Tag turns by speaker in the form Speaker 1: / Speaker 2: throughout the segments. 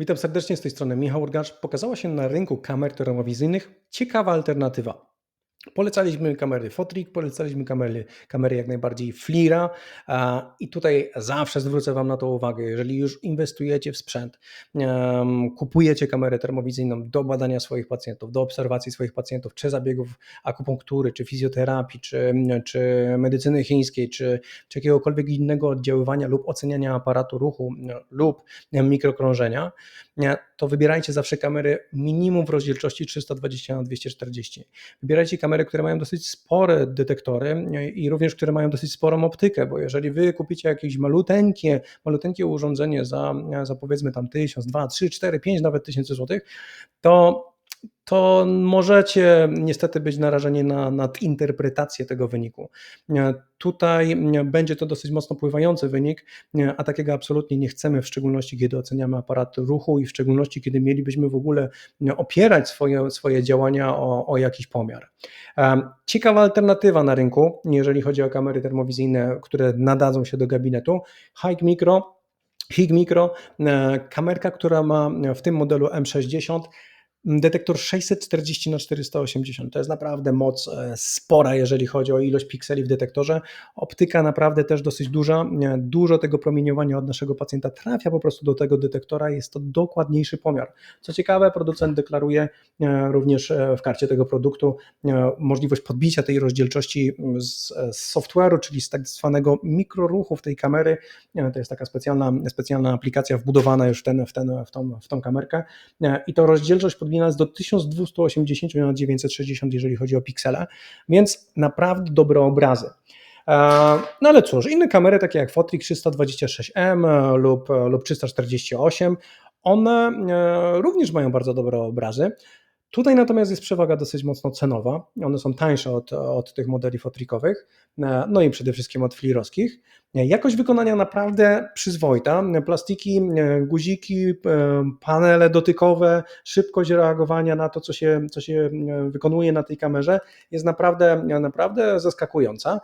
Speaker 1: Witam serdecznie z tej strony Michał Urgacz. Pokazała się na rynku kamer termowizyjnych ciekawa alternatywa. Polecaliśmy kamery Fotrik, polecaliśmy kamery, kamery jak najbardziej Flira i tutaj zawsze zwrócę Wam na to uwagę, jeżeli już inwestujecie w sprzęt, kupujecie kamerę termowizyjną do badania swoich pacjentów, do obserwacji swoich pacjentów, czy zabiegów akupunktury, czy fizjoterapii, czy, czy medycyny chińskiej, czy, czy jakiegokolwiek innego oddziaływania lub oceniania aparatu ruchu lub mikrokrążenia, nie, to wybierajcie zawsze kamery minimum w rozdzielczości 320 na 240. Wybierajcie kamery, które mają dosyć spore detektory nie, i również które mają dosyć sporą optykę, bo jeżeli wy kupicie jakieś maluteńkie, maluteńkie urządzenie za, za powiedzmy tam 1000, 2, 3, 4, 5 nawet tysięcy złotych, to to możecie niestety być narażeni na nadinterpretację tego wyniku. Tutaj będzie to dosyć mocno pływający wynik, a takiego absolutnie nie chcemy, w szczególności kiedy oceniamy aparat ruchu i w szczególności kiedy mielibyśmy w ogóle opierać swoje, swoje działania o, o jakiś pomiar. Ciekawa alternatywa na rynku, jeżeli chodzi o kamery termowizyjne, które nadadzą się do gabinetu, Hike Micro. Hig Micro, kamerka, która ma w tym modelu M60 Detektor 640 na 480 to jest naprawdę moc e, spora, jeżeli chodzi o ilość pikseli w detektorze. Optyka naprawdę też dosyć duża. Dużo tego promieniowania od naszego pacjenta trafia po prostu do tego detektora. Jest to dokładniejszy pomiar. Co ciekawe, producent deklaruje e, również e, w karcie tego produktu możliwość podbicia tej rozdzielczości z, z software'u, czyli z tak zwanego mikroruchu w tej kamery. To jest taka specjalna, specjalna aplikacja wbudowana już w, ten, w, ten, w, tą, w tą kamerkę. I to rozdzielczość pod podbija nas do 1280 na 960, jeżeli chodzi o piksele, więc naprawdę dobre obrazy. E, no ale cóż, inne kamery takie jak Fotrik 326M lub, lub 348, one e, również mają bardzo dobre obrazy. Tutaj natomiast jest przewaga dosyć mocno cenowa. One są tańsze od, od tych modeli fotrikowych, e, no i przede wszystkim od flirowskich. Jakość wykonania naprawdę przyzwoita. Plastiki, e, guziki, e, panele dotykowe, szybkość reagowania na to, co się, co się wykonuje na tej kamerze jest naprawdę, naprawdę zaskakująca.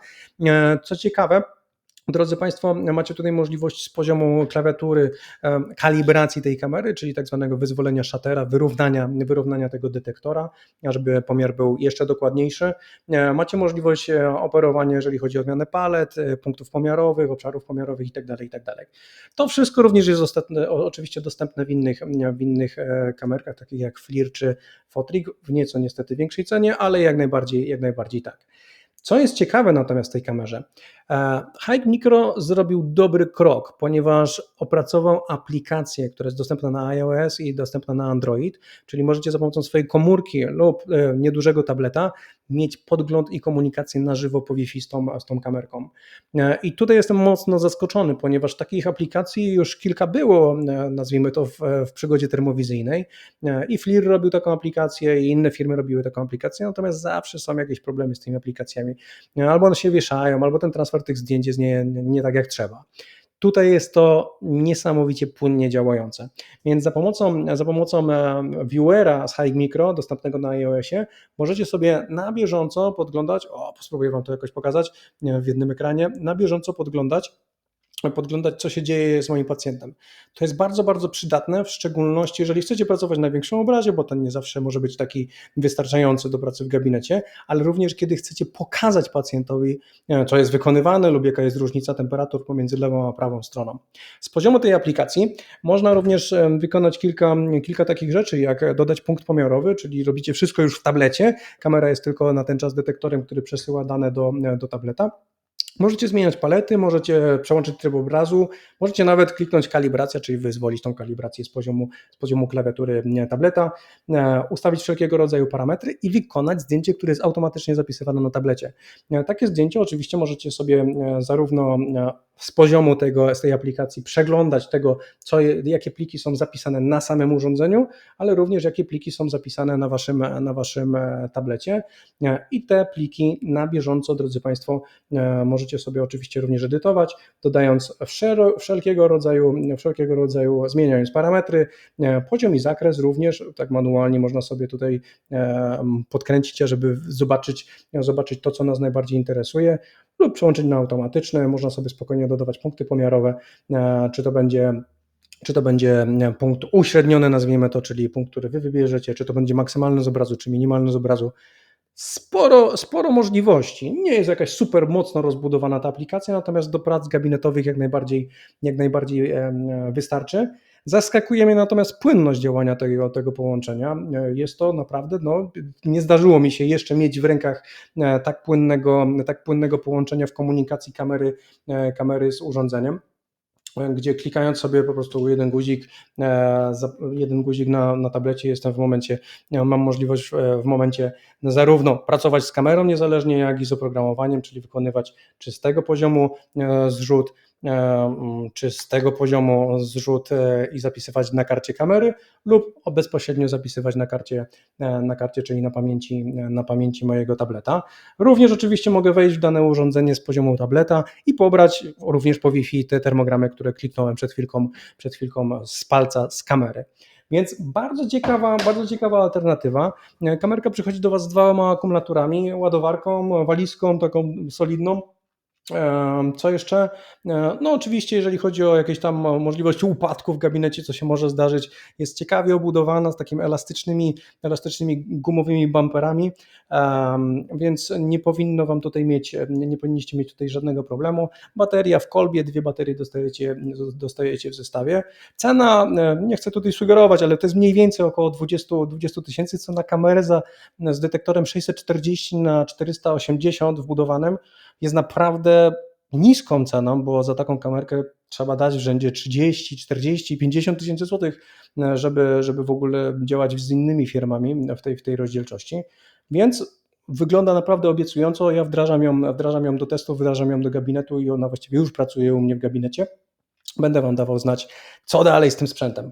Speaker 1: Co ciekawe, Drodzy Państwo, macie tutaj możliwość z poziomu klawiatury kalibracji tej kamery, czyli tak zwanego wyzwolenia szatera, wyrównania, wyrównania tego detektora, żeby pomiar był jeszcze dokładniejszy. E, macie możliwość e, operowania, jeżeli chodzi o zmianę palet, e, punktów pomiarowych, obszarów pomiarowych itd. Tak itd. Tak to wszystko również jest dostępne, oczywiście dostępne w innych, w innych kamerkach, takich jak FLIR czy Fotrig, w nieco niestety większej cenie, ale jak najbardziej, jak najbardziej tak. Co jest ciekawe natomiast w tej kamerze, Hike Micro zrobił dobry krok, ponieważ opracował aplikację, która jest dostępna na iOS i dostępna na Android, czyli możecie za pomocą swojej komórki lub e, niedużego tableta mieć podgląd i komunikację na żywo po Wi-Fi z tą, z tą kamerką. E, I tutaj jestem mocno zaskoczony, ponieważ takich aplikacji już kilka było, nazwijmy to w, w przygodzie termowizyjnej i FLIR robił taką aplikację i inne firmy robiły taką aplikację, natomiast zawsze są jakieś problemy z tymi aplikacjami albo one się wieszają, albo ten transfer tych zdjęć jest nie, nie tak jak trzeba. Tutaj jest to niesamowicie płynnie działające. Więc za pomocą, za pomocą e, viewera z High Micro, dostępnego na iOSie, możecie sobie na bieżąco podglądać, o, spróbuję Wam to jakoś pokazać w jednym ekranie, na bieżąco podglądać podglądać, co się dzieje z moim pacjentem. To jest bardzo, bardzo przydatne, w szczególności jeżeli chcecie pracować na większym obrazie, bo ten nie zawsze może być taki wystarczający do pracy w gabinecie, ale również kiedy chcecie pokazać pacjentowi, co jest wykonywane lub jaka jest różnica temperatur pomiędzy lewą a prawą stroną. Z poziomu tej aplikacji można również wykonać kilka, kilka takich rzeczy, jak dodać punkt pomiarowy, czyli robicie wszystko już w tablecie, kamera jest tylko na ten czas detektorem, który przesyła dane do, do tableta Możecie zmieniać palety, możecie przełączyć tryb obrazu, możecie nawet kliknąć kalibracja, czyli wyzwolić tą kalibrację z poziomu, z poziomu klawiatury tableta, e, ustawić wszelkiego rodzaju parametry i wykonać zdjęcie, które jest automatycznie zapisywane na tablecie. E, takie zdjęcie oczywiście możecie sobie e, zarówno z poziomu tego, z tej aplikacji przeglądać tego, co, jakie pliki są zapisane na samym urządzeniu, ale również jakie pliki są zapisane na waszym, na waszym tablecie. I te pliki na bieżąco, drodzy Państwo, możecie możecie sobie oczywiście również edytować, dodając wszelkiego rodzaju, wszelkiego rodzaju, zmieniając parametry, e, poziom i zakres również, tak manualnie można sobie tutaj e, podkręcić, żeby zobaczyć, zobaczyć to, co nas najbardziej interesuje, lub przełączyć na automatyczne, można sobie spokojnie dodawać punkty pomiarowe, e, czy to będzie czy to będzie nie, punkt uśredniony, nazwijmy to, czyli punkt, który wy wybierzecie, czy to będzie maksymalny z obrazu, czy minimalny z obrazu. Sporo, sporo możliwości. Nie jest jakaś super mocno rozbudowana ta aplikacja, natomiast do prac gabinetowych jak najbardziej, jak najbardziej em, wystarczy. Zaskakuje mnie natomiast płynność działania tego, tego połączenia. Jest to naprawdę, no, nie zdarzyło mi się jeszcze mieć w rękach e, tak płynnego, tak płynnego połączenia w komunikacji kamery, e, kamery z urządzeniem gdzie klikając sobie po prostu jeden guzik, e, jeden guzik na, na tablecie jestem w momencie, mam możliwość w momencie zarówno pracować z kamerą niezależnie, jak i z oprogramowaniem, czyli wykonywać czystego poziomu zrzut, E, czy z tego poziomu zrzut e, i zapisywać na karcie kamery lub bezpośrednio zapisywać na karcie, e, na karcie czyli na pamięci, na pamięci mojego tableta. Również oczywiście mogę wejść w dane urządzenie z poziomu tableta i pobrać również po Wi-Fi te termogramy, które kliknąłem przed chwilką, przed chwilką z palca, z kamery. Więc bardzo ciekawa, bardzo ciekawa alternatywa. Kamerka przychodzi do Was z dwoma akumulatorami, ładowarką, walizką taką solidną co jeszcze? E, no, oczywiście, jeżeli chodzi o jakieś tam możliwości upadku w gabinecie, co się może zdarzyć, jest ciekawie obudowana z takimi elastycznymi, elastycznymi gumowymi bumperami, więc nie powinno Wam tutaj mieć, nie powinniście mieć tutaj żadnego problemu. Bateria w kolbie, dwie baterie dostajecie, dostajecie w zestawie. Cena, e, nie chcę tutaj sugerować, ale to jest mniej więcej około 20 tysięcy, co na kamerę za, z detektorem 640 na 480 wbudowanym jest naprawdę niską ceną, bo za taką kamerkę trzeba dać w rzędzie 30, 40, 50 tysięcy złotych, e, żeby, żeby w ogóle działać z innymi firmami w tej, w tej rozdzielczości. Więc wygląda naprawdę obiecująco. Ja wdrażam ją, wdrażam ją do testów, wdrażam ją do gabinetu i ona właściwie już pracuje u mnie w gabinecie. Będę Wam dawał znać, co dalej z tym sprzętem.